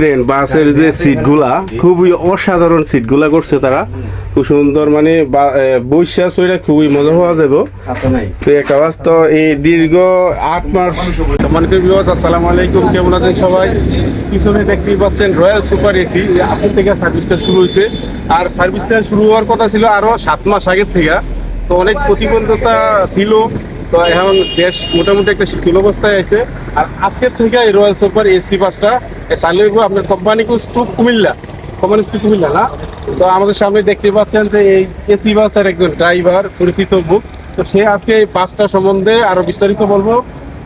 দেখেন বাসের যে সিটগুলা খুবই অসাধারণ সিটগুলা করছে তারা। খুব সুন্দর মানে বৈশা সইটা খুবই মজা হওয়া যাবে তো একটা তো এই দীর্ঘ আট মাস সম্মানিত বিবাস আসসালামু আলাইকুম কেমন আছেন সবাই? পিছনে দেখতেই পাচ্ছেন রয়্যাল সুপার এসি আপনার থেকে সার্ভিসটা শুরু হয়েছে। আর সার্ভিসটা শুরু হওয়ার কথা ছিল আরও সাত মাস আগের থেকে। তো অনেক প্রতিবন্ধকতা ছিল। তো এখন দেশ মোটামুটি একটা শিথিল অবস্থায় আছে। আর আজকের থেকে এই রয়্যাল সুপার এসি বাসটা চালু হইব আপনার company to Comilla company to Comilla না? তো আমাদের সামনে দেখতে পাচ্ছেন যে এই এসি বাসের একজন ড্রাইভার পরিচিত মুখ তো সে আজকে এই বাসটা সম্বন্ধে আরও বিস্তারিত বলব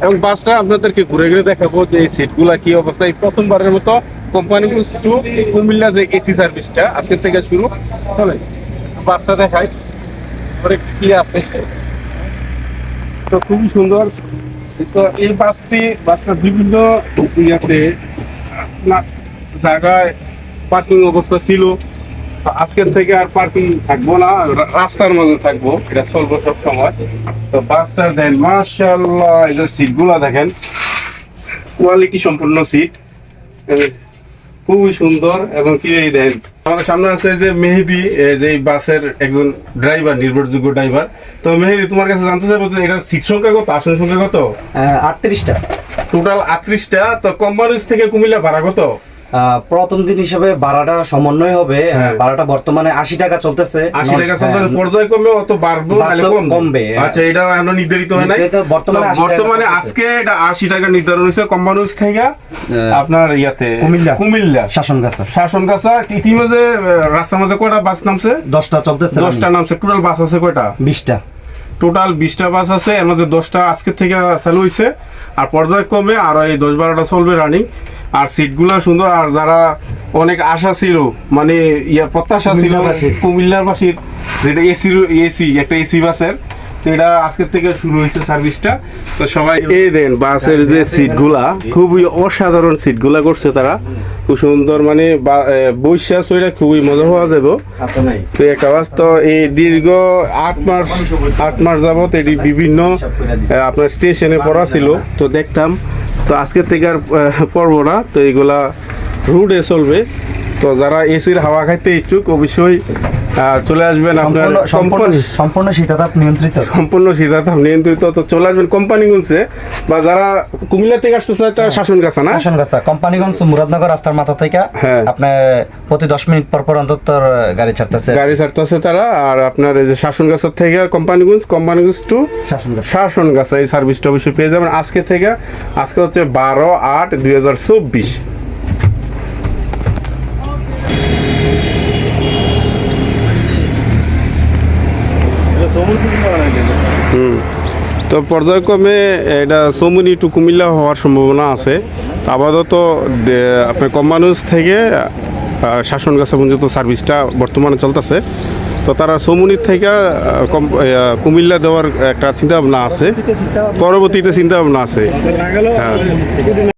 এবং বাসটা আপনাদেরকে ঘুরে ঘুরে দেখাবো যে এই সিটগুলা কি অবস্থা এই প্রথমবারের মতো কোম্পানি টু কুমিল্লা যে এসি সার্ভিসটা আজকের থেকে শুরু। চলে বাসটা দেখাই। পরে কি আছে। তো খুবই সুন্দর। তো এই বাসটি, বাসটা বিভিন্ন ইয়াতে জায়গায় পার্কিং অবস্থা ছিল। তো আজকের থেকে আর পার্কিং থাকব না রাস্তার মধ্যে থাকব। এটা চলবো সব সময়। তো বাসটা দেন মার্শাল্লাহ এদের সিটগুলো দেখেন কোয়ালিটি সম্পূর্ণ সিট খুবই সুন্দর এবং কি এই দেন। আমাদের সামনে আছে যে মেহেদি এই যে বাসের একজন ড্রাইভার নির্ভরযোগ্য ড্রাইভার তো মেহেদি তোমার কাছে জানতে চাইব যে এটা সিট সংখ্যা কত আসন সংখ্যা কত? আটত্রিশটা। টোটাল আটত্রিশটা তো কোম্পানিজ থেকে কুমিল্লা ভাড়া কত? প্রথম দিন হিসাবে ভাড়াটা সমন্বয় হবে। আহ, হ্যাঁ। ভাড়াটা বর্তমানে আশি টাকা চলতেছে। আশি টাকা হ্যাঁ, চলতেছে পর্যায় কমবে অত বাড়বো কমবে। হ্যাঁ। আচ্ছা এটা এখনও নির্ধারিত হয় নাই। বর্তমানে তো 80 টাকা বর্তমানে আজকে এটা আশি টাকা নির্ধারণ হয়েছে কোম্পানিজ থেকে আপনার ইয়াতে কুমিল্লা। কুমিল্লা। ইতিমাঝে রাস্তার মাঝে কয়টা বাস নামছে? দশটা চলতেছে দশটা নামছে টোটাল বাস আছে কয়টা? বিশটা। টোটাল বিশটা বাস আছে এর মধ্যে দশটা আজকে থেকে চালু হয়েছে আর পর্যায়ক্রমে আর এই দশ বারোটা চলবে রানিং আর সিটগুলো সুন্দর আর যারা অনেক আশা ছিল মানে ইয়া প্রত্যাশা ছিল কুমিল্লার বাসীর যেটা এসি এসি একটা এসি বাসের তো এটা আজকের থেকে শুরু হয়েছে সার্ভিসটা। তো সবাই এই দেন বাসের যে সিটগুলা খুবই অসাধারণ সিটগুলা করছে তারা। খুব সুন্দর মানে বৈশা সইটা খুবই মজা হওয়া যাবে। তো একটা বাস তো এই দীর্ঘ আট মাস আট মাস যাবত এটি বিভিন্ন আপনার স্টেশনে পড়া ছিল। তো দেখতাম তো আজকের থেকে আর আহ, পড়ব না। তো এগুলা রুটে চলবে। তো যারা এসির হাওয়া খাইতে ইচ্ছুক অবশ্যই চলে আসবেন আপনার সম্পূর্ণ- সম্পূর্ণ শীতাতাপ নিয়ন্ত্রিত। সম্পূর্ণ সিদ্ধান্ত নিয়ন্ত্রিত। তো চলে আসবেন কোম্পানি গুনছে। বা যারা কুমিল্লা থেকে আসতেছে একটা শাসন কাছা না? শাসন গাছা কোম্পানিগঞ্জ মুরাদনগর রাস্তার মাথা থেকে। হ্যাঁ। আপনার প্রতি দশ মিনিট পর পর অন্তত গাড়ি ছাড়তেছে। গাড়ি ছাড়তেছে তারা। আর আপনার এই যে শাসন গাছার থেকে কোম্পানিগঞ্জ কোম্পানিগঞ্জ টু গাছা শাসন গাছা এই সার্ভিসটা অবশ্যই পেয়ে যাবেন। আজকে থেকে আজকে হচ্ছে বারো আট দুই হাজার চব্বিশ। তো পর্যায়ক্রমে এটা চৌমুনি টু কুমিল্লা হওয়ার সম্ভাবনা আছে। আপাতত আপনি কম মানুষ থেকে শাসন শাসনগাছা পর্যন্ত সার্ভিসটা বর্তমানে চলতেছে। তো তারা চৌমুনির থেকে কম- কুমিল্লা দেওয়ার একটা চিন্তাভাবনা আছে। পরবর্তীতে চিন্তাভাবনা আছে। হ্যাঁ।